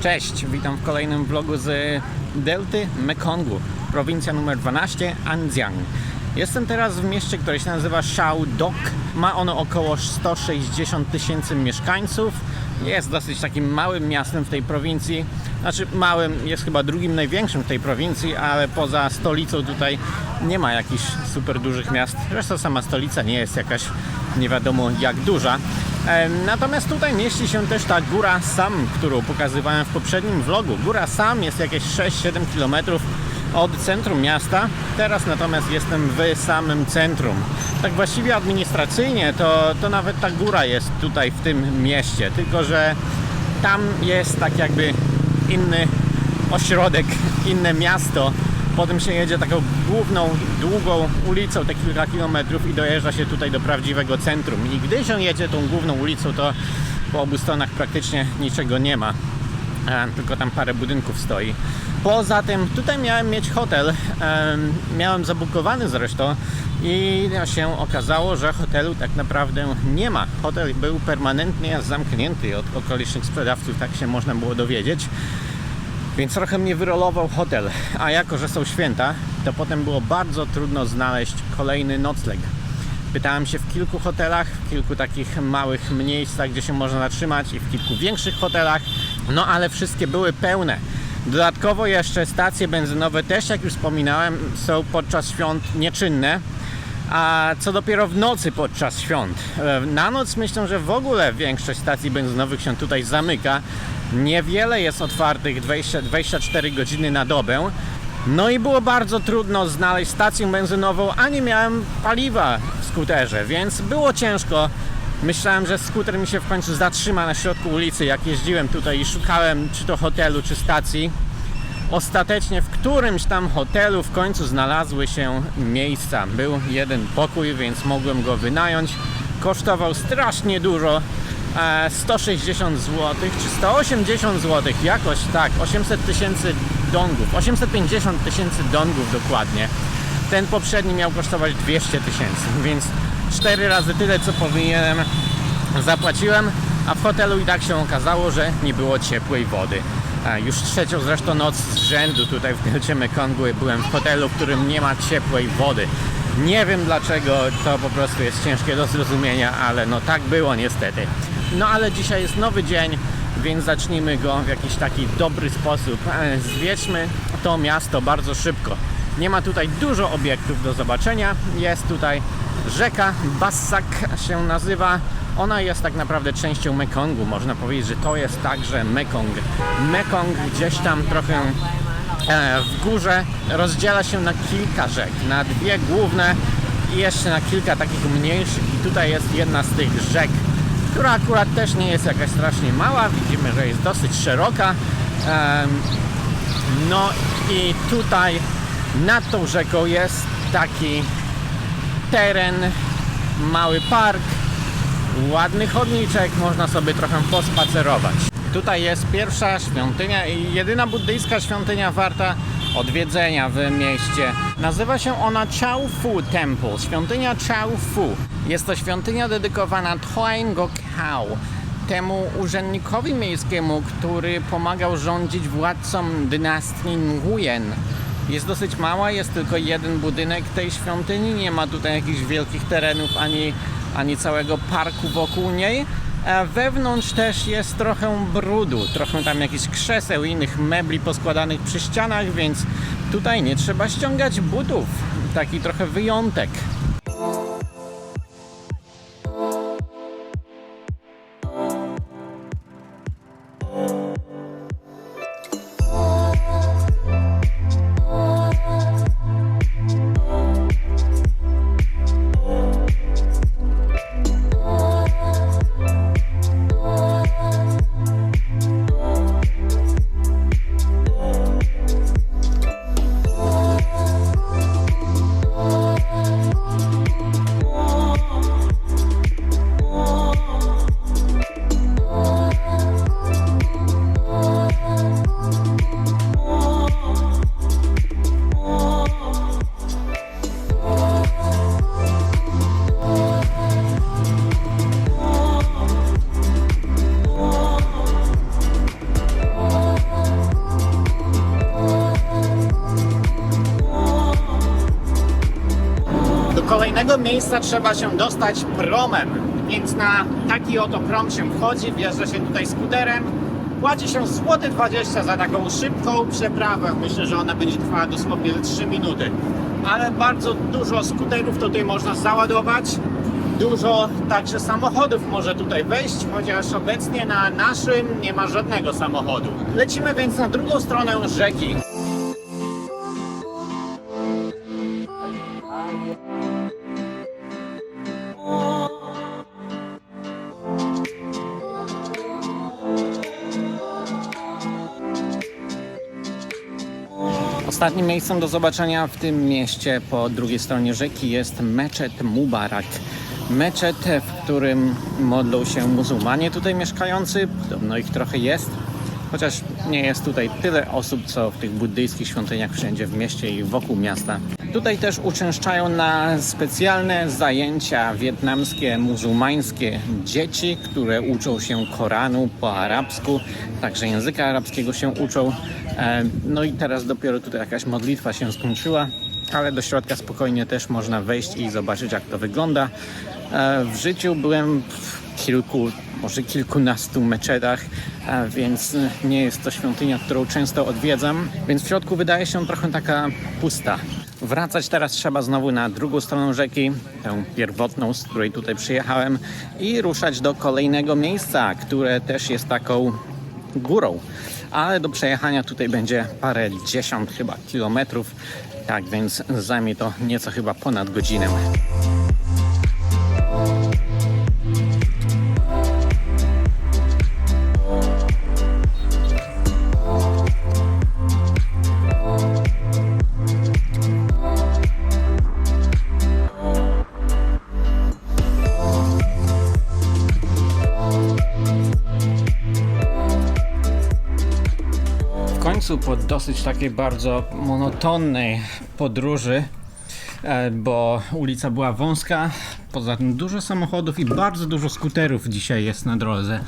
Cześć, witam w kolejnym vlogu z Delty Mekongu, prowincja numer 12, Anjiang. Jestem teraz w mieście, które się nazywa Shaodok. Ma ono około 160 tysięcy mieszkańców. Jest dosyć takim małym miastem w tej prowincji. Znaczy małym, jest chyba drugim największym w tej prowincji, ale poza stolicą tutaj nie ma jakichś super dużych miast. Zresztą sama stolica nie jest jakaś nie wiadomo jak duża. Natomiast tutaj mieści się też ta góra Sam, którą pokazywałem w poprzednim vlogu. Góra Sam jest jakieś 6-7 km od centrum miasta. Teraz natomiast jestem w samym centrum. Tak właściwie administracyjnie to, to nawet ta góra jest tutaj w tym mieście, tylko że tam jest tak jakby inny ośrodek, inne miasto. Potem się jedzie taką główną, długą ulicą, te kilka kilometrów i dojeżdża się tutaj do prawdziwego centrum. I gdy się jedzie tą główną ulicą, to po obu stronach praktycznie niczego nie ma. E, tylko tam parę budynków stoi. Poza tym tutaj miałem mieć hotel, em, miałem zabukowany zresztą i się okazało, że hotelu tak naprawdę nie ma. Hotel był permanentnie zamknięty od okolicznych sprzedawców, tak się można było dowiedzieć. Więc trochę mnie wyrolował hotel, a jako, że są święta, to potem było bardzo trudno znaleźć kolejny nocleg. Pytałem się w kilku hotelach, w kilku takich małych miejscach, gdzie się można zatrzymać i w kilku większych hotelach, no ale wszystkie były pełne. Dodatkowo jeszcze stacje benzynowe też, jak już wspominałem, są podczas świąt nieczynne, a co dopiero w nocy podczas świąt. E, Na noc myślę, że w ogóle większość stacji benzynowych się tutaj zamyka. Niewiele jest otwartych 20, 24 godziny na dobę. No i było bardzo trudno znaleźć stację benzynową, a nie miałem paliwa w skuterze, więc było ciężko. Myślałem, że skuter mi się w końcu zatrzyma na środku ulicy, jak jeździłem tutaj i szukałem czy to hotelu, czy stacji. Ostatecznie w którymś tam hotelu w końcu znalazły się miejsca. Był jeden pokój, więc mogłem go wynająć. Kosztował strasznie dużo. E, 160 zł czy 180 zł, jakoś tak, 800 tysięcy dongów, 850 tysięcy dongów dokładnie. Ten poprzedni miał kosztować 200 tysięcy, więc 4 razy tyle co powinienem zapłaciłem, a w hotelu i tak się okazało, że nie było ciepłej wody. A już trzecią zresztą noc z rzędu tutaj w Delcie Mekongu byłem w hotelu, w którym nie ma ciepłej wody. Nie wiem dlaczego, to po prostu jest ciężkie do zrozumienia, ale no tak było niestety. No ale dzisiaj jest nowy dzień, więc zacznijmy go w jakiś taki dobry sposób. E, Zwiedźmy to miasto bardzo szybko. Nie ma tutaj dużo obiektów do zobaczenia. Jest tutaj rzeka Bassak się nazywa. Ona jest tak naprawdę częścią Mekongu. Można powiedzieć, że to jest także Mekong. Mekong gdzieś tam trochę e, w górze rozdziela się na kilka rzek, na dwie główne i jeszcze na kilka takich mniejszych. I tutaj jest jedna z tych rzek, która akurat też nie jest jakaś strasznie mała. Widzimy, że jest dosyć szeroka. No i tutaj nad tą rzeką jest taki teren, mały park, ładny chodniczek, można sobie trochę pospacerować. Tutaj jest pierwsza świątynia i jedyna buddyjska świątynia warta odwiedzenia w mieście. Nazywa się ona Chao Fu Temple, świątynia Chao Fu. Jest to świątynia dedykowana Toin Go Kao, temu urzędnikowi miejskiemu, który pomagał rządzić władcom dynastii Nguyen. Jest dosyć mała, jest tylko jeden budynek tej świątyni, nie ma tutaj jakichś wielkich terenów ani, ani całego parku wokół niej. A wewnątrz też jest trochę brudu, trochę tam jakichś krzeseł i innych mebli poskładanych przy ścianach, więc tutaj nie trzeba ściągać butów. Taki trochę wyjątek. Danego miejsca trzeba się dostać promem, więc na taki oto prom się wchodzi, wjeżdża się tutaj skuterem, płaci się złoty 20 za taką szybką przeprawę. Myślę, że ona będzie trwała dosłownie 3 minuty. Ale bardzo dużo skuterów tutaj można załadować. Dużo także samochodów może tutaj wejść, chociaż obecnie na naszym nie ma żadnego samochodu. Lecimy więc na drugą stronę rzeki. Ostatnim miejscem do zobaczenia w tym mieście po drugiej stronie rzeki jest Meczet Mubarak. Meczet, w którym modlą się muzułmanie tutaj mieszkający. Podobno ich trochę jest. Chociaż nie jest tutaj tyle osób, co w tych buddyjskich świątyniach wszędzie w mieście i wokół miasta. Tutaj też uczęszczają na specjalne zajęcia wietnamskie, muzułmańskie dzieci, które uczą się Koranu po arabsku, także języka arabskiego się uczą. E, No i teraz dopiero tutaj jakaś modlitwa się skończyła, ale do środka spokojnie też można wejść i zobaczyć jak to wygląda. E, W życiu byłem w kilku, może kilkunastu meczetach, e, więc nie jest to świątynia, którą często odwiedzam, więc w środku wydaje się trochę taka pusta. Wracać teraz trzeba znowu na drugą stronę rzeki, tę pierwotną, z której tutaj przyjechałem i ruszać do kolejnego miejsca, które też jest taką górą. Ale do przejechania tutaj będzie parę dziesiąt chyba kilometrów, tak więc zajmie to nieco chyba ponad godzinę. Końcu po dosyć takiej bardzo monotonnej podróży, e, bo ulica była wąska, poza tym dużo samochodów i bardzo dużo skuterów dzisiaj jest na drodze.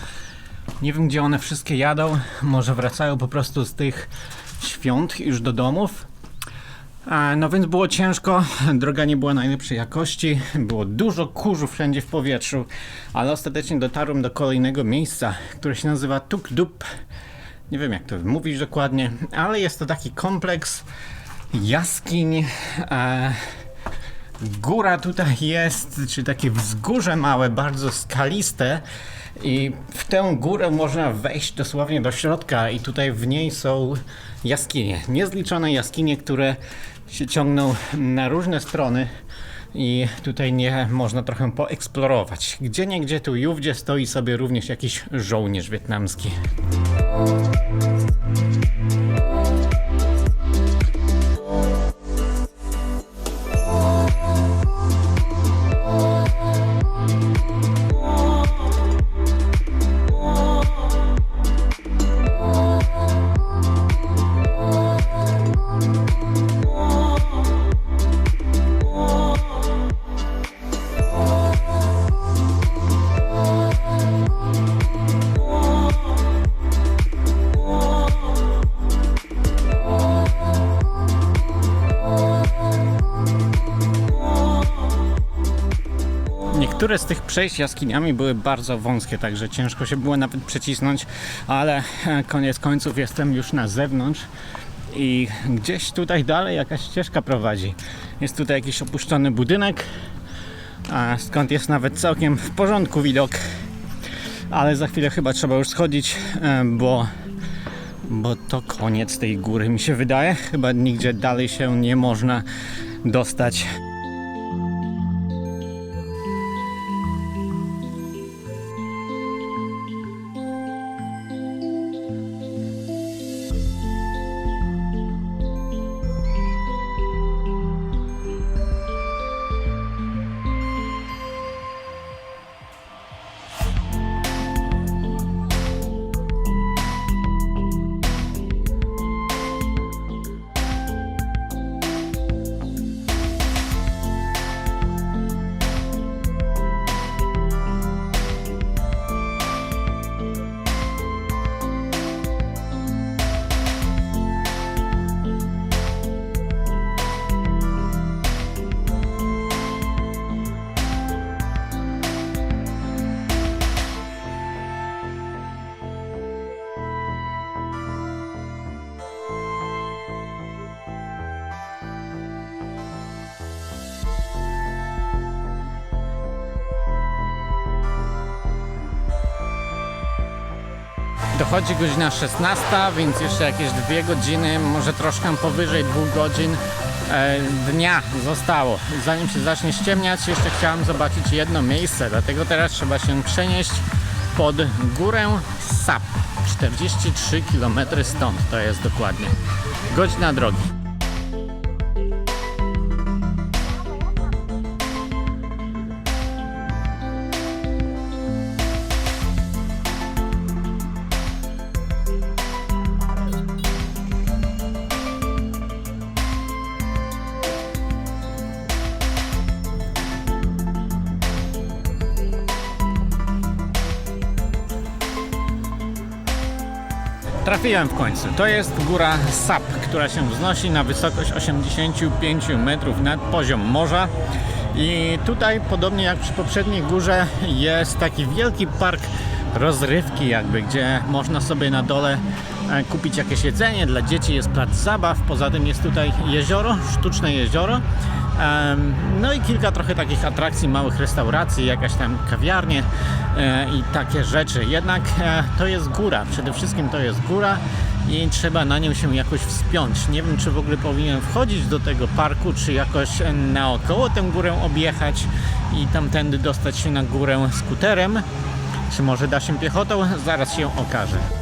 Nie wiem gdzie one wszystkie jadą, może wracają po prostu z tych świąt już do domów. E, No więc było ciężko, droga nie była najlepszej jakości, było dużo kurzu wszędzie w powietrzu, ale ostatecznie dotarłem do kolejnego miejsca, które się nazywa Tuk Dup. Nie wiem jak to mówić dokładnie, ale jest to taki kompleks jaskiń. E, góra tutaj jest, czy takie wzgórze małe, bardzo skaliste. I w tę górę można wejść dosłownie do środka, i tutaj w niej są jaskinie. Niezliczone jaskinie, które się ciągną na różne strony. I tutaj nie można trochę poeksplorować. Gdzie niegdzie tu i ówdzie stoi sobie również jakiś żołnierz wietnamski. Niektóre z tych przejść jaskiniami były bardzo wąskie, także ciężko się było nawet przecisnąć, ale e, koniec końców jestem już na zewnątrz i gdzieś tutaj dalej jakaś ścieżka prowadzi. Jest tutaj jakiś opuszczony budynek, a skąd jest nawet całkiem w porządku widok, ale za chwilę chyba trzeba już schodzić, e, bo bo to koniec tej góry mi się wydaje. Chyba nigdzie dalej się nie można dostać. Dochodzi godzina 16, więc jeszcze jakieś dwie godziny, może troszkę powyżej dwóch godzin e, dnia zostało. Zanim się zacznie ściemniać, jeszcze chciałem zobaczyć jedno miejsce, dlatego teraz trzeba się przenieść pod górę Sap. 43 km stąd to jest dokładnie. Godzina drogi. Trafiłem w końcu. To jest góra Sap, która się wznosi na wysokość 85 metrów nad poziom morza. I tutaj, podobnie jak przy poprzedniej górze, jest taki wielki park rozrywki, jakby, gdzie można sobie na dole kupić jakieś jedzenie. Dla dzieci jest plac zabaw. Poza tym jest tutaj jezioro, sztuczne jezioro. No i kilka trochę takich atrakcji, małych restauracji, jakaś tam kawiarnie e, i takie rzeczy. Jednak e, to jest góra, przede wszystkim to jest góra i trzeba na nią się jakoś wspiąć. Nie wiem, czy w ogóle powinien wchodzić do tego parku, czy jakoś e, naokoło tę górę objechać i tamtędy dostać się na górę skuterem. Czy może da się piechotą? Zaraz się okaże.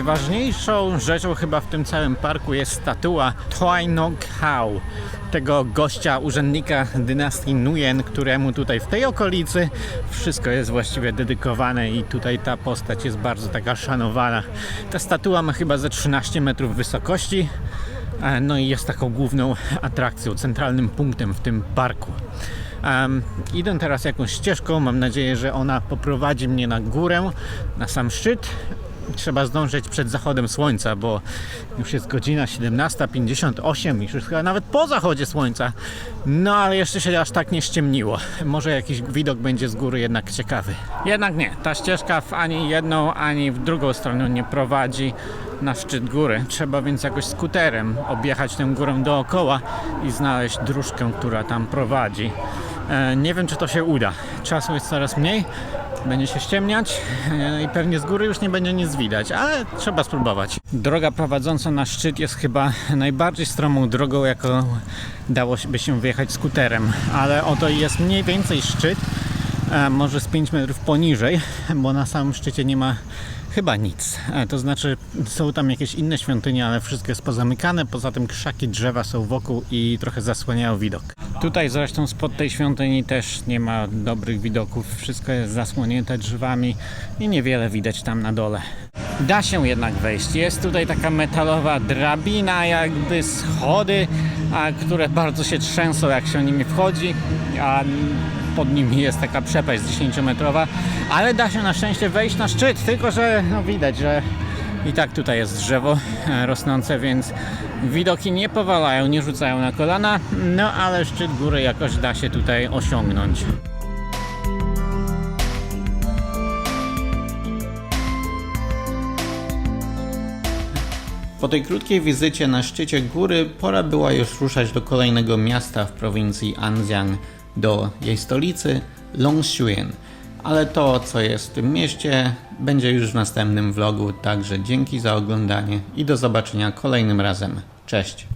Najważniejszą rzeczą chyba w tym całym parku jest statua No Hao, tego gościa, urzędnika dynastii Nguyen, któremu tutaj w tej okolicy wszystko jest właściwie dedykowane i tutaj ta postać jest bardzo taka szanowana. Ta statua ma chyba ze 13 metrów wysokości, e, no i jest taką główną atrakcją, centralnym punktem w tym parku. Um, idę teraz jakąś ścieżką, mam nadzieję, że ona poprowadzi mnie na górę, na sam szczyt. Trzeba zdążyć przed zachodem słońca, bo już jest godzina 17.58, już jest chyba nawet po zachodzie słońca. No ale jeszcze się aż tak nie ściemniło. Może jakiś widok będzie z góry jednak ciekawy. Jednak nie, ta ścieżka w ani jedną, ani w drugą stronę nie prowadzi na szczyt góry. Trzeba więc jakoś skuterem objechać tę górę dookoła i znaleźć dróżkę, która tam prowadzi. E, nie wiem, czy to się uda. Czasu jest coraz mniej, będzie się ściemniać e, i pewnie z góry już nie będzie nic widać, ale trzeba spróbować. Droga prowadząca na szczyt jest chyba najbardziej stromą drogą, jaką dało by się wyjechać skuterem, ale oto jest mniej więcej szczyt, może z 5 metrów poniżej, bo na samym szczycie nie ma chyba nic. To znaczy są tam jakieś inne świątynie, ale wszystko jest pozamykane, poza tym krzaki, drzewa są wokół i trochę zasłaniają widok. Tutaj zresztą spod tej świątyni też nie ma dobrych widoków, wszystko jest zasłonięte drzewami i niewiele widać tam na dole. Da się jednak wejść. Jest tutaj taka metalowa drabina, jakby schody, a, które bardzo się trzęsą, jak się nimi wchodzi, a pod nimi jest taka przepaść 10-metrowa, ale da się na szczęście wejść na szczyt, tylko że no, widać, że i tak tutaj jest drzewo e, rosnące, więc widoki nie powalają, nie rzucają na kolana, no ale szczyt góry jakoś da się tutaj osiągnąć. Po tej krótkiej wizycie na szczycie góry pora była już ruszać do kolejnego miasta w prowincji Anjiang, do jej stolicy Longshuyen. Ale to, co jest w tym mieście, będzie już w następnym vlogu, także dzięki za oglądanie i do zobaczenia kolejnym razem. Cześć!